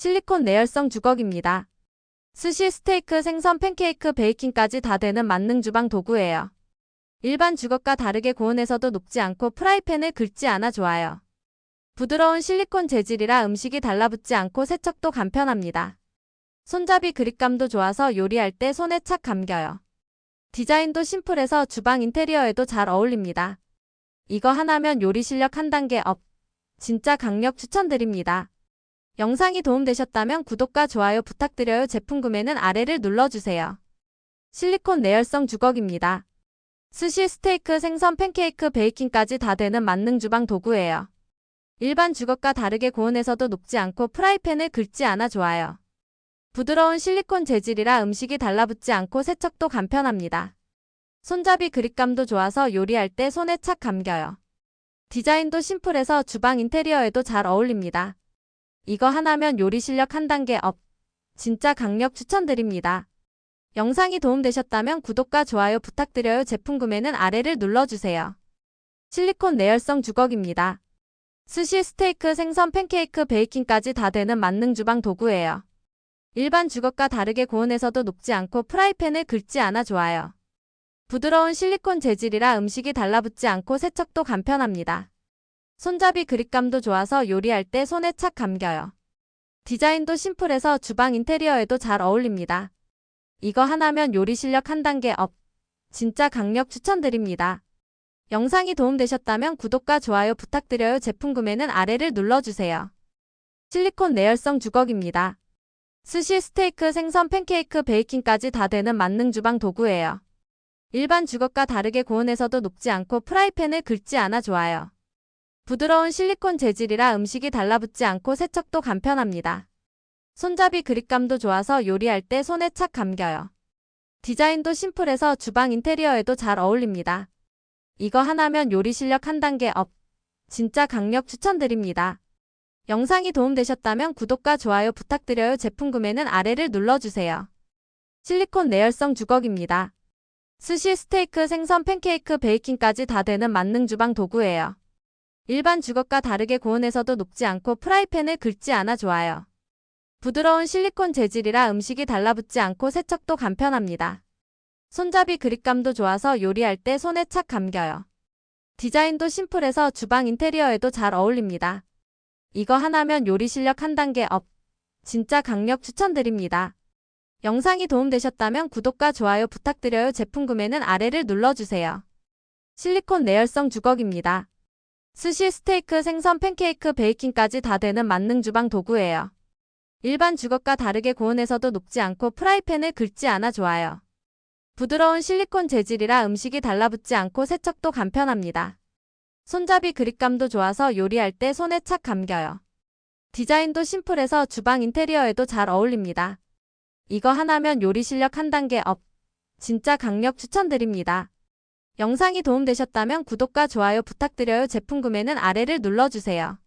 실리콘 내열성 주걱입니다. 스시, 스테이크, 생선, 팬케이크, 베이킹까지 다 되는 만능 주방 도구예요. 일반 주걱과 다르게 고온에서도 녹지 않고 프라이팬을 긁지 않아 좋아요. 부드러운 실리콘 재질이라 음식이 달라붙지 않고 세척도 간편합니다. 손잡이 그립감도 좋아서 요리할 때 손에 착 감겨요. 디자인도 심플해서 주방 인테리어에도 잘 어울립니다. 이거 하나면 요리 실력 한 단계 업. 진짜 강력 추천드립니다. 영상이 도움되셨다면 구독과 좋아요 부탁드려요. 제품 구매는 아래를 눌러주세요. 실리콘 내열성 주걱입니다. 스시, 스테이크, 생선, 팬케이크, 베이킹까지 다 되는 만능 주방 도구예요. 일반 주걱과 다르게 고온에서도 녹지 않고 프라이팬을 긁지 않아 좋아요. 부드러운 실리콘 재질이라 음식이 달라붙지 않고 세척도 간편합니다. 손잡이 그립감도 좋아서 요리할 때 손에 착 감겨요. 디자인도 심플해서 주방 인테리어에도 잘 어울립니다. 이거 하나면 요리 실력 한 단계 업. 진짜 강력 추천드립니다. 영상이 도움되셨다면 구독과 좋아요 부탁드려요. 제품 구매는 아래를 눌러주세요. 실리콘 내열성 주걱입니다. 스시, 스테이크, 생선, 팬케이크, 베이킹까지 다 되는 만능 주방 도구예요. 일반 주걱과 다르게 고온에서도 녹지 않고 프라이팬을 긁지 않아 좋아요. 부드러운 실리콘 재질이라 음식이 달라붙지 않고 세척도 간편합니다. 손잡이 그립감도 좋아서 요리할 때 손에 착 감겨요. 디자인도 심플해서 주방 인테리어에도 잘 어울립니다. 이거 하나면 요리 실력 한 단계 업. 진짜 강력 추천드립니다. 영상이 도움되셨다면 구독과 좋아요 부탁드려요. 제품 구매는 아래를 눌러주세요. 실리콘 내열성 주걱입니다. 스시, 스테이크, 생선, 팬케이크, 베이킹까지 다 되는 만능 주방 도구예요. 일반 주걱과 다르게 고온에서도 녹지 않고 프라이팬을 긁지 않아 좋아요. 부드러운 실리콘 재질이라 음식이 달라붙지 않고 세척도 간편합니다. 손잡이 그립감도 좋아서 요리할 때 손에 착 감겨요. 디자인도 심플해서 주방 인테리어에도 잘 어울립니다. 이거 하나면 요리 실력 한 단계 업. 진짜 강력 추천드립니다. 영상이 도움되셨다면 구독과 좋아요 부탁드려요. 제품 구매는 아래를 눌러주세요. 실리콘 내열성 주걱입니다. 스시, 스테이크, 생선, 팬케이크, 베이킹까지 다 되는 만능 주방 도구예요. 일반 주걱과 다르게 고온에서도 녹지 않고 프라이팬을 긁지 않아 좋아요. 부드러운 실리콘 재질이라 음식이 달라붙지 않고 세척도 간편합니다. 손잡이 그립감도 좋아서 요리할 때 손에 착 감겨요. 디자인도 심플해서 주방 인테리어에도 잘 어울립니다. 이거 하나면 요리 실력 한 단계 업. 진짜 강력 추천드립니다. 영상이 도움되셨다면 구독과 좋아요 부탁드려요. 제품 구매는 아래를 눌러주세요. 실리콘 내열성 주걱입니다. 스시, 스테이크, 생선, 팬케이크, 베이킹까지 다 되는 만능 주방 도구예요. 일반 주걱과 다르게 고온에서도 녹지 않고 프라이팬을 긁지 않아 좋아요. 부드러운 실리콘 재질이라 음식이 달라붙지 않고 세척도 간편합니다. 손잡이 그립감도 좋아서 요리할 때 손에 착 감겨요. 디자인도 심플해서 주방 인테리어에도 잘 어울립니다. 이거 하나면 요리 실력 한 단계 업. 진짜 강력 추천드립니다. 영상이 도움되셨다면 구독과 좋아요 부탁드려요. 제품 구매는 아래를 눌러주세요.